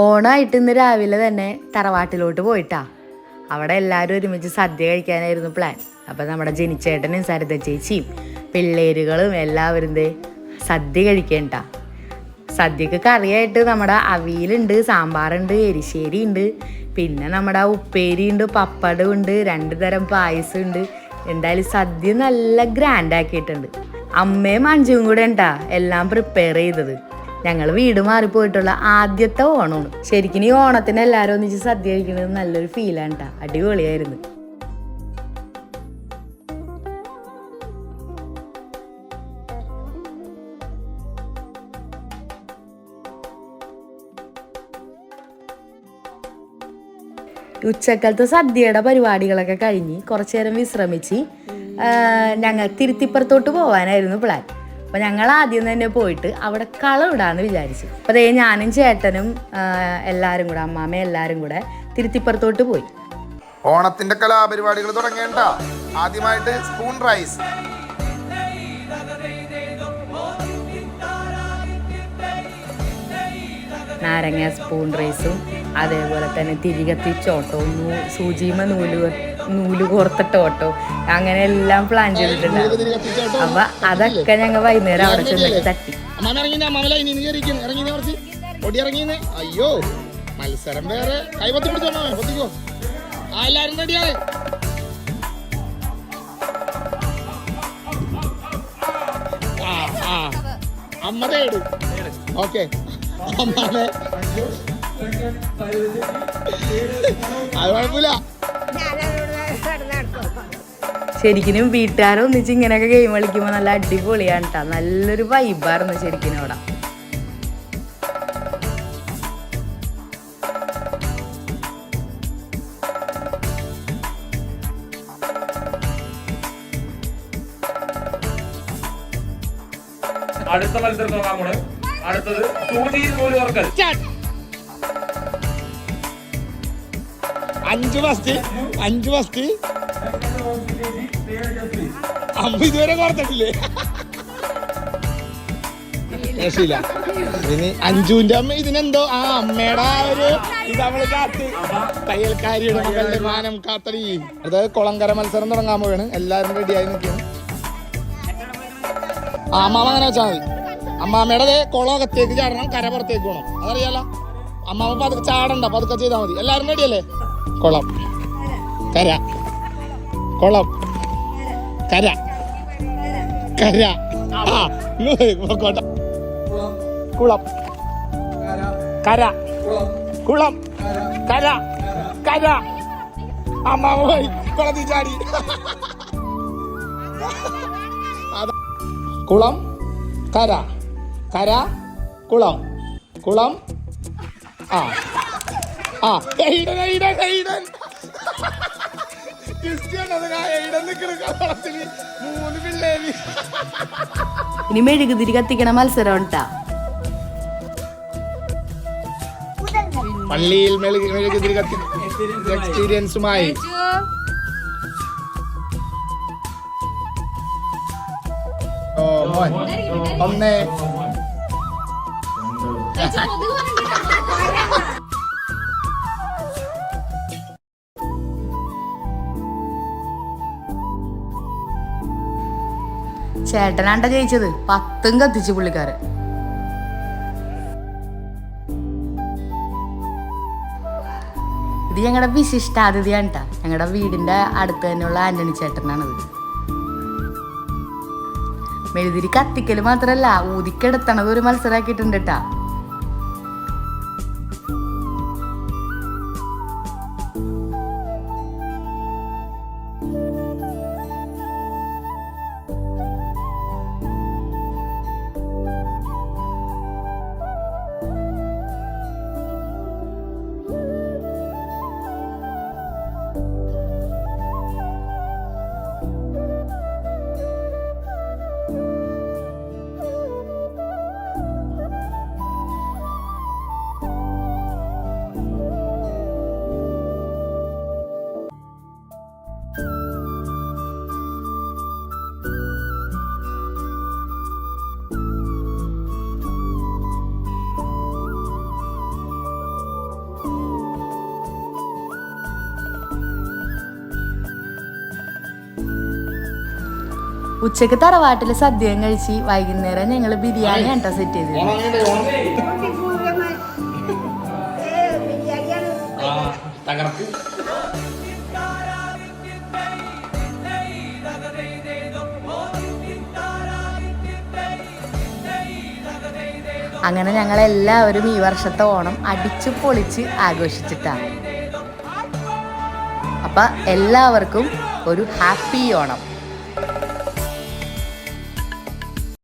ഓണമായിട്ട് ഇന്ന് രാവിലെ തന്നെ തറവാട്ടിലോട്ട് പോയിട്ടാ. അവിടെ എല്ലാവരും ഒരുമിച്ച് സദ്യ കഴിക്കാനായിരുന്നു പ്ലാൻ അപ്പം നമ്മുടെ ജനിച്ചേട്ടനും സരിത ചേച്ചിയും പിള്ളേരുകളും എല്ലാവരും സദ്യ കഴിക്കേണ്ട. സദ്യക്ക് കറിയായിട്ട് നമ്മുടെ അവിയലുണ്ട് സാമ്പാറുണ്ട് എരിശ്ശേരി ഉണ്ട് പിന്നെ നമ്മുടെ ഉപ്പേരി ഉണ്ട് പപ്പടം ഉണ്ട് രണ്ട് തരം പായസം ഉണ്ട് എന്തായാലും സദ്യ നല്ല ഗ്രാൻഡ് ആക്കിയിട്ടുണ്ട്. അമ്മയും അഞ്ചും കൂടെ ഉണ്ടാ എല്ലാം പ്രിപ്പയർ ചെയ്തത്. ഞങ്ങൾ വീട് മാറിപ്പോയിട്ടുള്ള ആദ്യത്തെ ഓണമാണ് ശരിക്കും ഈ ഓണത്തിന് എല്ലാവരും ഒന്നിച്ച് സദ്യ കഴിക്കുന്നത് നല്ലൊരു ഫീലാണ് കേട്ടോ അടിപൊളിയായിരുന്നു. ഉച്ചക്കാലത്തെ സദ്യയുടെ പരിപാടികളൊക്കെ കഴിഞ്ഞ് കുറച്ചു നേരം വിശ്രമിച്ച് ഞങ്ങൾ തിരുത്തിപ്പുറത്തോട്ട് പോകാനായിരുന്നു പ്ലാൻ അപ്പോൾ ഞങ്ങൾ ആദ്യം തന്നെ പോയിട്ട് അവിടെ കളവിടാന്ന് വിചാരിച്ചു. അപ്പോൾ അതേ ഞാനും ചേട്ടനും എല്ലാവരും കൂടെ അമ്മാമ്മയും എല്ലാവരും കൂടെ തിരുത്തിപ്പുറത്തോട്ട് പോയി. ഓണത്തിന്റെ കലാപരിപാടികൾ തുടങ്ങേണ്ട. ആദ്യമായിട്ട് സ്പൂൺ റൈസ് നാരങ്ങ സ്പൂൺ റൈസും അതേപോലെ തന്നെ തിരികത്തിച്ചോട്ടവും ചോട്ടവും സൂചിമ നൂൽ നൂൽ കോർത്തിട്ട ഓട്ടോ അങ്ങനെ എല്ലാം പ്ലാൻ ചെയ്തിട്ടുണ്ട്. അപ്പൊ അതൊക്കെ ഞങ്ങൾ വൈകുന്നേരം അവിടെ ചെന്നിട്ട് തട്ടി. അയ്യോ മത്സരം വേറെ. കൈപത്തി പിടിച്ചോ അമ്മാമ? പൊത്തിക്കോ. ആ എല്ലാരും റെഡിയാണ് ഓക്കെ. അത് കുഴപ്പമില്ല. ശരിക്കും വീട്ടുകാരും ഒന്നിച്ച് ഇങ്ങനെയൊക്കെ ഗെയിം കളിക്കുമ്പോൾ നല്ല അടിപൊളിയാണ് കേട്ടോ നല്ലൊരു വൈബായിരുന്നു ശരിക്കും അവിടെ അടുത്ത മത്സരം നോക്കാം നമ്മൾ അടുത്തത് സൂചിയിൽ പോലും ഓർക്കൽ അഞ്ച് ഫസ്റ്റ് അഞ്ച് ഫസ്റ്റ് അമ്മ ഇതുവരെ കോർത്തിട്ടില്ലേ രക്ഷയില്ല. ഇനി അഞ്ചുവിന്റെ അമ്മ ഇതിനെന്തോ ആ അമ്മയുടെ ഒരു ഇത് അവൾ കാത്ത് തയ്യൽക്കാരിയുടെ മകളുടെ മാനം കാത്തടി. അതായത് കുളങ്കര മത്സരം തുടങ്ങാൻ പോവാണ്. എല്ലാരും റെഡിയായി നിൽക്കുന്നു. ആ അമ്മാമ അങ്ങനെ വെച്ചാൽ മതി. അമ്മാമ്മയുടെ കുളകത്തേക്ക് കുളം ചാടണം കര പുറത്തേക്ക് പോകണം അതറിയാലോ? അമ്മാമ പതുക്കെ ചാടണ്ട പതുക്കെ ചെയ്താൽ മതി. എല്ലാരും റെഡിയല്ലേ കുളം. കര കുളം. കര. കര. ആ പോയി, കുളം. കര. കുളം. കര. കര. അമ്മാമ പോയി ചാടി. കുളം. കര. കര. കുളം. കുളം. ആ. ആ എയ്ഡൻ എയ്ഡൻ എയ്ഡൻ ഇനി മെഴുകുതിരി കത്തിക്കണ മത്സരം ഉണ്ടാ പള്ളിയിൽ മെഴുകി മെഴുകുതിരി കത്തി എക്സ്പീരിയൻസുമായി ഒന്ന്. ചേട്ടനാണ്ട ജയിച്ചത് പത്തും കത്തിച്ചു പുള്ളിക്കാരൻ. ഇത് ഞങ്ങളുടെ വിശിഷ്ടാതിഥിയാണ് കേട്ടാ ഞങ്ങളുടെ വീടിന്റെ അടുത്ത് തന്നെയുള്ള ആന്റണി ചേട്ടനാണിത്. മെഴുതിരി കത്തിക്കൽ മാത്രല്ല ഊതിക്കെടുത്തണത് ഒരു മത്സരമാക്കിയിട്ടുണ്ട് കേട്ടാ ഉച്ചയ്ക്ക് തറവാട്ടിൽ സദ്യയും കഴിച്ച് വൈകുന്നേരം ഞങ്ങൾ ബിരിയാണി കേട്ടോ സെറ്റ് തകർത്ത് അങ്ങനെ ഞങ്ങൾ എല്ലാവരും ഈ വർഷത്തെ ഓണം അടിച്ചു പൊളിച്ച് ആഘോഷിച്ചിട്ടാണ് അപ്പൊ എല്ലാവർക്കും ഒരു ഹാപ്പി ഓണം.